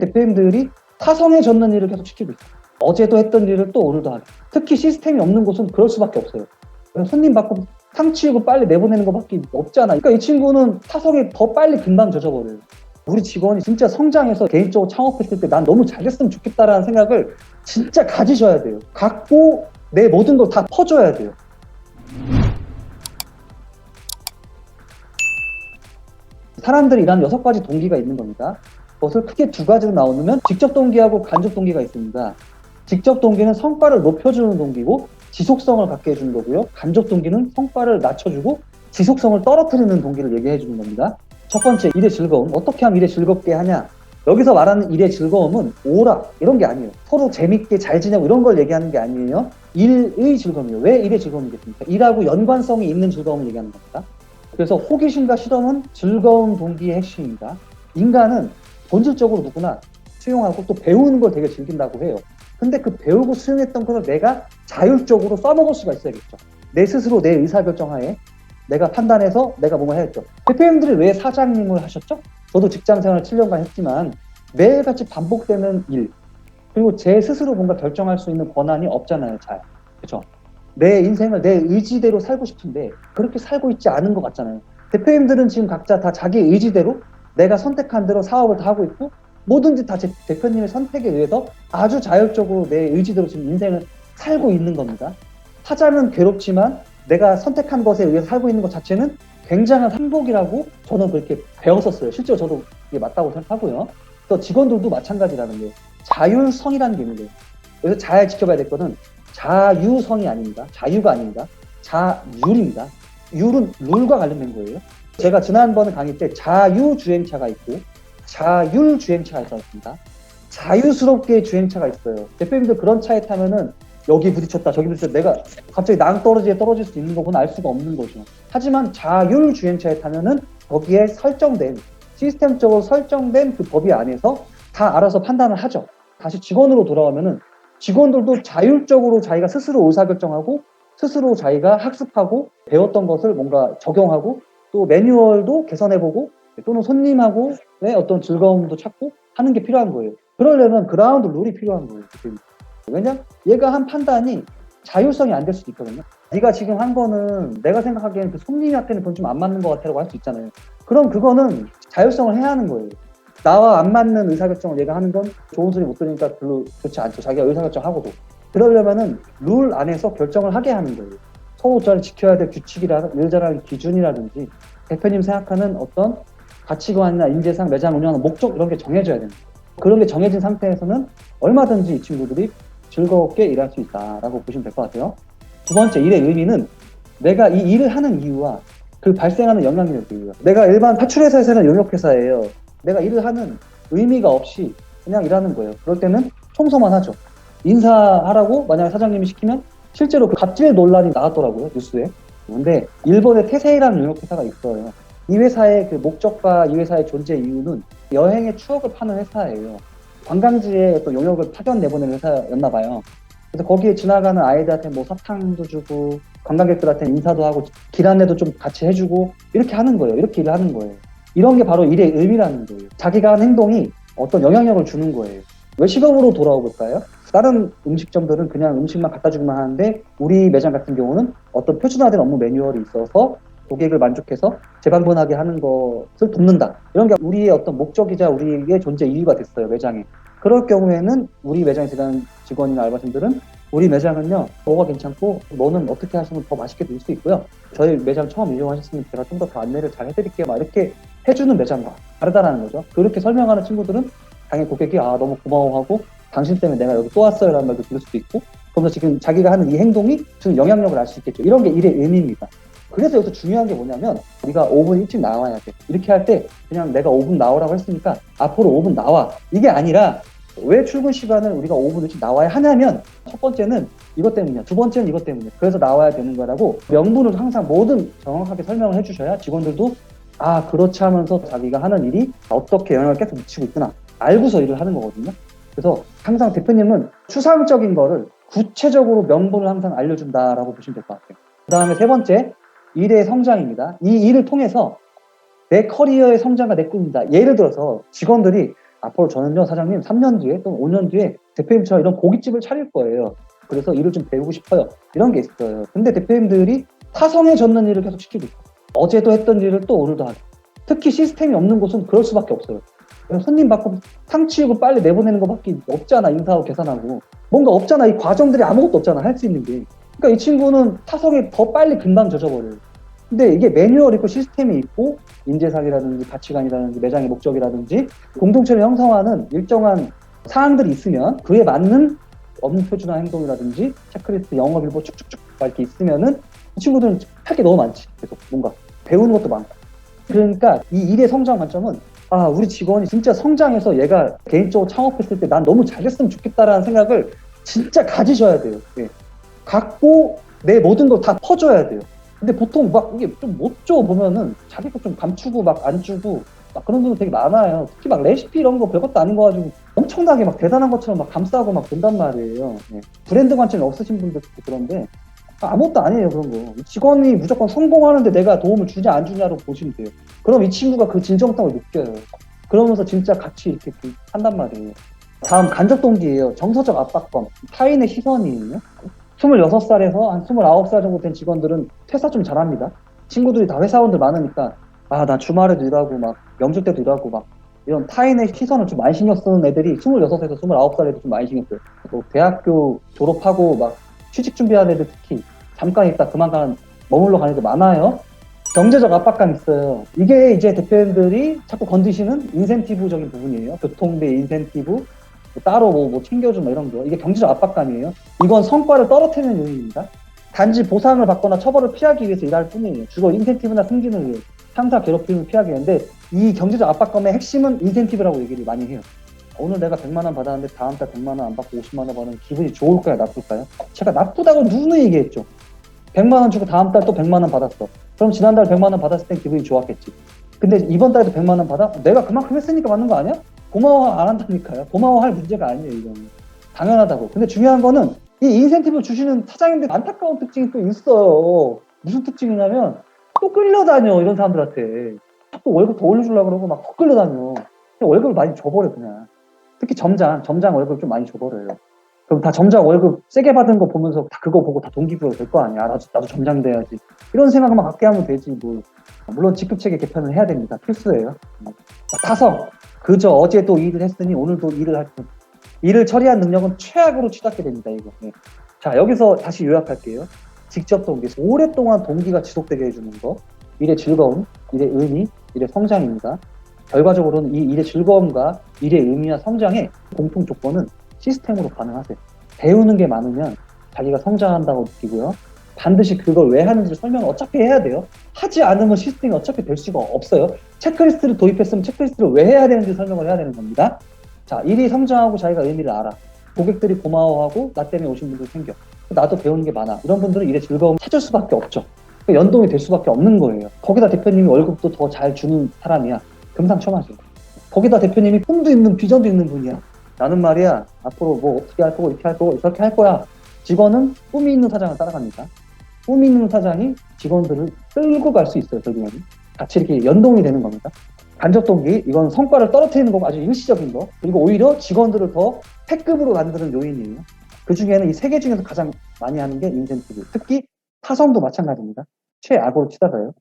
대표님들이 타성해졌는 일을 계속 시키고 있어요. 어제도 했던 일을 또 오늘도 하고 특히 시스템이 없는 곳은 그럴 수밖에 없어요. 손님 받고 상 치우고 빨리 내보내는 것밖에 없잖아. 그러니까 이 친구는 타성에 더 빨리 금방 젖어버려요. 우리 직원이 진짜 성장해서 개인적으로 창업했을 때 난 너무 잘했으면 좋겠다라는 생각을 진짜 가지셔야 돼요. 갖고 내 모든 걸 다 퍼줘야 돼요. 사람들이 일하는 여섯 가지 동기가 있는 겁니다. 그것을 크게 두 가지로 나누면 직접 동기하고 간접 동기가 있습니다. 직접 동기는 성과를 높여주는 동기고 지속성을 갖게 해주는 거고요. 간접 동기는 성과를 낮춰주고 지속성을 떨어뜨리는 동기를 얘기해 주는 겁니다. 첫 번째, 일의 즐거움. 어떻게 하면 일에 즐겁게 하냐? 여기서 말하는 일의 즐거움은 오락 이런 게 아니에요. 서로 재밌게 잘 지내고 이런 걸 얘기하는 게 아니에요. 일의 즐거움이에요. 왜 일의 즐거움이겠습니까? 일하고 연관성이 있는 즐거움을 얘기하는 겁니다. 그래서 호기심과 실험은 즐거운 동기의 핵심입니다. 인간은 본질적으로 누구나 수용하고 또 배우는 걸 되게 즐긴다고 해요. 근데 그 배우고 수용했던 것을 내가 자율적으로 써먹을 수가 있어야겠죠. 내 스스로 내 의사결정하에 내가 판단해서 내가 뭔가 해야죠. 대표님들이 왜 사장님을 하셨죠? 저도 직장 생활 7년간 했지만 매일같이 반복되는 일 그리고 제 스스로 뭔가 결정할 수 있는 권한이 없잖아요. 잘 그렇죠? 내 인생을 내 의지대로 살고 싶은데 그렇게 살고 있지 않은 것 같잖아요. 대표님들은 지금 각자 다 자기 의지대로 내가 선택한 대로 사업을 다 하고 있고 뭐든지 다 제 대표님의 선택에 의해서 아주 자율적으로 내 의지대로 지금 인생을 살고 있는 겁니다. 하자면 괴롭지만 내가 선택한 것에 의해서 살고 있는 것 자체는 굉장한 행복이라고 저는 그렇게 배웠었어요. 실제로 저도 이게 맞다고 생각하고요. 또 직원들도 마찬가지라는 게 자율성이라는 게 있는 거예요. 그래서 잘 지켜봐야 될 거는 자유성이 아닙니다. 자유가 아닙니다. 자율입니다. 율은 룰과 관련된 거예요. 제가 지난번 강의 때 자유주행차가 있고 자율주행차가 있었습니다. 자유스럽게 주행차가 있어요. 대표님들 그런 차에 타면은 여기 부딪혔다 저기 부딪혔다 내가 갑자기 낭떠러지에 떨어질 수 있는 거고는 알 수가 없는 거죠. 하지만 자율주행차에 타면은 거기에 설정된 시스템적으로 설정된 그 법이 안에서 다 알아서 판단을 하죠. 다시 직원으로 돌아오면은 직원들도 자율적으로 자기가 스스로 의사결정하고 스스로 자기가 학습하고 배웠던 것을 뭔가 적용하고 또 매뉴얼도 개선해보고 또는 손님하고의 어떤 즐거움도 찾고 하는 게 필요한 거예요. 그러려면 그라운드 룰이 필요한 거예요. 왜냐? 얘가 한 판단이 자율성이 안 될 수도 있거든요. 네가 지금 한 거는 내가 생각하기에는 그 손님한테는 그건 좀 안 맞는 것 같아라고 할 수 있잖아요. 그럼 그거는 자율성을 해야 하는 거예요. 나와 안 맞는 의사결정을 얘가 하는 건 좋은 소리 못 들으니까 별로 좋지 않죠. 자기가 의사결정 하고도. 그러려면은 룰 안에서 결정을 하게 하는 거예요. 서로 잘 지켜야 될 규칙이라든 일 잘하는 기준이라든지 대표님 생각하는 어떤 가치관이나 인재상 매장 운영하는 목적 이런 게 정해져야 됩니다. 그런 게 정해진 상태에서는 얼마든지 이 친구들이 즐겁게 일할 수 있다라고 보시면 될 것 같아요. 두 번째 일의 의미는 내가 이 일을 하는 이유와 그 발생하는 영향력이에요. 내가 일반 파출회사에서는 용역회사예요. 내가 일을 하는 의미가 없이 그냥 일하는 거예요. 그럴 때는 청소만 하죠. 인사하라고 만약에 사장님이 시키면 실제로 그 갑질 논란이 나왔더라고요 뉴스에. 근데 일본의 태세이라는 용역회사가 있어요. 이 회사의 그 목적과 이 회사의 존재 이유는 여행의 추억을 파는 회사예요. 관광지에 또 용역을 파견 내보내는 회사였나 봐요. 그래서 거기에 지나가는 아이들한테 뭐 사탕도 주고 관광객들한테 인사도 하고 길 안내도 좀 같이 해주고 이렇게 하는 거예요. 이렇게 일을 하는 거예요. 이런 게 바로 일의 의미라는 거예요. 자기가 한 행동이 어떤 영향력을 주는 거예요. 외식업으로 돌아오볼까요? 다른 음식점들은 그냥 음식만 갖다 주기만 하는데 우리 매장 같은 경우는 어떤 표준화된 업무 매뉴얼이 있어서 고객을 만족해서 재방문하게 하는 것을 돕는다. 이런 게 우리의 어떤 목적이자 우리의 존재 이유가 됐어요, 매장에. 그럴 경우에는 우리 매장에서 일하는 직원이나 알바생들은 우리 매장은요, 뭐가 괜찮고, 너는 어떻게 하시면 더 맛있게 드실 수 있고요. 저희 매장 처음 이용하셨으면 제가 좀 더 더 안내를 잘 해드릴게요. 막 이렇게 해주는 매장과 다르다는 거죠. 그렇게 설명하는 친구들은 당연히 고객이 아, 너무 고마워하고, 당신 때문에 내가 여기 또 왔어요. 라는 말도 들을 수도 있고, 그러면서 지금 자기가 하는 이 행동이 주는 영향력을 알 수 있겠죠. 이런 게 일의 의미입니다. 그래서 여기서 중요한 게 뭐냐면 우리가 5분 일찍 나와야 돼. 이렇게 할 때 그냥 내가 5분 나오라고 했으니까 앞으로 5분 나와. 이게 아니라 왜 출근 시간을 우리가 5분 일찍 나와야 하냐면 첫 번째는 이것 때문이야. 두 번째는 이것 때문이야. 그래서 나와야 되는 거라고 명분을 항상 뭐든 정확하게 설명을 해주셔야 직원들도 아 그렇지 하면서 자기가 하는 일이 어떻게 영향을 계속 미치고 있구나 알고서 일을 하는 거거든요. 그래서 항상 대표님은 추상적인 거를 구체적으로 명분을 항상 알려준다라고 보시면 될 것 같아요. 그 다음에 세 번째 일의 성장입니다. 이 일을 통해서 내 커리어의 성장과 내 꿈입니다. 예를 들어서 직원들이 앞으로 저는요, 사장님 3년 뒤에 또 5년 뒤에 대표님처럼 이런 고깃집을 차릴 거예요. 그래서 일을 좀 배우고 싶어요. 이런 게 있어요. 근데 대표님들이 타성해졌는 일을 계속 시키고 있어요. 어제도 했던 일을 또 오늘도 하고. 특히 시스템이 없는 곳은 그럴 수밖에 없어요. 손님 받고 상 치우고 빨리 내보내는 것밖에 없잖아. 인사하고 계산하고. 뭔가 없잖아. 이 과정들이 아무것도 없잖아. 할 수 있는 게. 그러니까 이 친구는 타성에 더 빨리 금방 젖어버려요. 근데 이게 매뉴얼 있고 시스템이 있고 인재상이라든지 가치관이라든지 매장의 목적이라든지 공동체를 형성하는 일정한 사항들이 있으면 그에 맞는 업무 표준화 행동이라든지 체크리스트 영업 일보 쭉쭉쭉 막 이렇게 있으면은 이 친구들은 할 게 너무 많지 계속 뭔가 배우는 것도 많고 그러니까 이 일의 성장 관점은 아 우리 직원이 진짜 성장해서 얘가 개인적으로 창업했을 때 난 너무 잘했으면 좋겠다라는 생각을 진짜 가지셔야 돼요 예. 갖고 내 모든 걸 다 퍼줘야 돼요 근데 보통 막 이게 좀 못 줘 보면은 자기 거좀 감추고 막 안 주고 막 그런 분들 되게 많아요. 특히 막 레시피 이런 거 별것도 아닌 거 가지고 엄청나게 막 대단한 것처럼 막 감싸고 막 본단 말이에요. 예. 브랜드 관점이 없으신 분들 특히 그런데 아무것도 아니에요 그런 거. 직원이 무조건 성공하는데 내가 도움을 주냐 안 주냐로 보시면 돼요. 그럼 이 친구가 그 진정성을 느껴요. 그러면서 진짜 같이 이렇게 그 한단 말이에요. 다음 간접 동기예요. 정서적 압박감, 타인의 시선이에요. 26살에서 한 29살 정도 된 직원들은 퇴사 좀 잘합니다. 친구들이 다 회사원들 많으니까 아 나 주말에도 일하고 막 명절 때도 일하고 막 이런 타인의 시선을 좀 많이 신경 쓰는 애들이 26에서 29살에도 좀 많이 신경 써요. 또 대학교 졸업하고 막 취직 준비하는 애들 특히 잠깐 있다 그만 가는 머물러 가는 애들 많아요. 경제적 압박감 있어요. 이게 이제 대표님들이 자꾸 건드시는 인센티브적인 부분이에요. 교통비 인센티브, 뭐 따로 뭐, 뭐 챙겨주고 뭐 이런 거. 이게 경제적 압박감이에요. 이건 성과를 떨어뜨리는 요인입니다. 단지 보상을 받거나 처벌을 피하기 위해서 일할 뿐이에요. 주로 인센티브나 승진을 위해 상사 괴롭힘을 피하기 위한데 이 경제적 압박감의 핵심은 인센티브라고 얘기를 많이 해요. 오늘 내가 100만 원 받았는데 다음 달 100만 원 안 받고 50만 원 받으면 기분이 좋을까요? 나쁠까요? 제가 나쁘다고 누누이 얘기했죠. 100만 원 주고 다음 달 또 100만 원 받았어. 그럼 지난달 100만 원 받았을 땐 기분이 좋았겠지. 근데 이번 달에도 100만 원 받아? 내가 그만큼 했으니까 받는 거 아니야? 고마워 안 한다니까요. 고마워할 문제가 아니에요, 이거는. 당연하다고. 근데 중요한 거는 이 인센티브 주시는 사장님들 안타까운 특징이 또 있어요. 무슨 특징이냐면 또 끌려다녀 이런 사람들한테 자꾸 월급 더 올려주려고 그러고 막 더 끌려다녀. 월급을 많이 줘버려 그냥. 특히 점장, 점장 월급 좀 많이 줘버려요. 그럼 다 점장 월급 세게 받은 거 보면서 다 그거 보고 다 동기부여 될 거 아니야. 나도, 나도 점장 돼야지. 이런 생각만 갖게 하면 되지 뭐. 물론 직급체계 개편을 해야 됩니다. 필수예요. 타성. 그저 어제 또 일을 했으니 오늘도 일을 할 뿐. 일을 처리한 능력은 최악으로 치닫게 됩니다. 이거. 네. 자 여기서 다시 요약할게요. 직접 동기, 오랫동안 동기가 지속되게 해주는 거, 일의 즐거움, 일의 의미, 일의 성장입니다. 결과적으로는 이 일의 즐거움과 일의 의미와 성장의 공통 조건은 시스템으로 가능하세요. 배우는 게 많으면 자기가 성장한다고 느끼고요. 반드시 그걸 왜 하는지를 설명을 어차피 해야 돼요. 하지 않으면 시스템이 어차피 될 수가 없어요. 체크리스트를 도입했으면 체크리스트를 왜 해야 되는지 설명을 해야 되는 겁니다. 자, 일이 성장하고 자기가 의미를 알아. 고객들이 고마워하고 나 때문에 오신 분들 생겨. 나도 배우는 게 많아. 이런 분들은 일의 즐거움 찾을 수밖에 없죠. 연동이 될 수밖에 없는 거예요. 거기다 대표님이 월급도 더 잘 주는 사람이야. 금상첨화죠. 거기다 대표님이 꿈도 있는 비전도 있는 분이야. 나는 말이야 앞으로 뭐 어떻게 할 거고 이렇게 할 거고 이렇게 할 거야. 직원은 꿈이 있는 사장을 따라갑니다. 꿈이 있는 사장이 직원들을 끌고 갈 수 있어요. 결국에는 같이 이렇게 연동이 되는 겁니다. 간접 동기 이건 성과를 떨어뜨리는 거고 아주 일시적인 거 그리고 오히려 직원들을 더 패급으로 만드는 요인이에요. 그 중에는 이 세 개 중에서 가장 많이 하는 게 인센티브. 특히 타성도 마찬가지입니다. 최악으로 치닫아요.